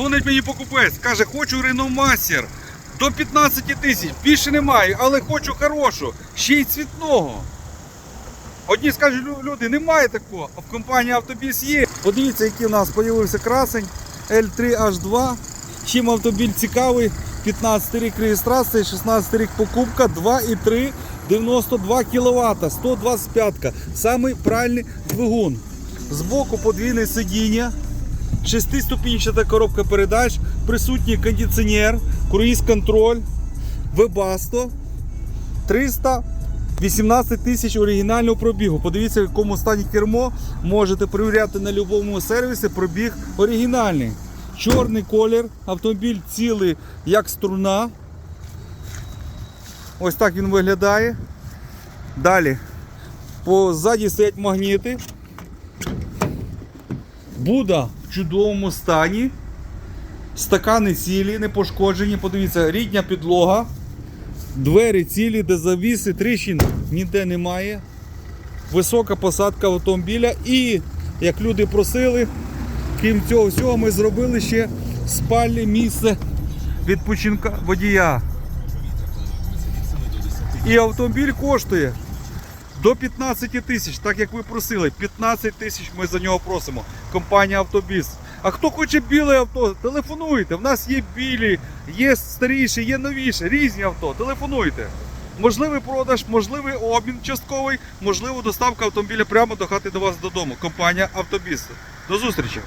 Дзвонить мені покупець, каже, хочу Master до 15 тисяч. Більше немає, але хочу хорошу, ще й цвітного. Одні скажуть, люди, немає такого, а в компанії Автобіс є. Подивіться, який у нас з'явився красень L3H2. Чим автомобіль цікавий, 15 рік реєстрації, 16 рік покупка, 2,3, 92 кВт, 125. Самий правильний двигун. Збоку подвійне сидіння. Шестиступінчата коробка передач, присутній кондиціонер, круїз-контроль, Webasto, 318 тисяч оригінального пробігу. Подивіться, в якому стані кермо. Можете перевіряти на будь-якому сервісі пробіг оригінальний. Чорний колір, автомобіль цілий як струна. Ось так він виглядає. Далі. Позаді стоять магніти. Буда в чудовому стані. Стакани цілі, не пошкоджені. Подивіться, рідня підлога. Двері цілі, де завіси, тріщин ніде немає. Висока посадка автомобіля. І, як люди просили, крім цього всього, ми зробили ще спальне місце відпочинка водія. І автомобіль коштує до 15 тисяч, так як ви просили. 15 тисяч ми за нього просимо. Компанія Автобіс. А хто хоче біле авто, телефонуйте. В нас є білі, є старіші, є новіші, різні авто. Телефонуйте. Можливий продаж, можливий обмін частковий, можливо, доставка автомобіля прямо до хати до вас додому. Компанія Автобіс. До зустрічі!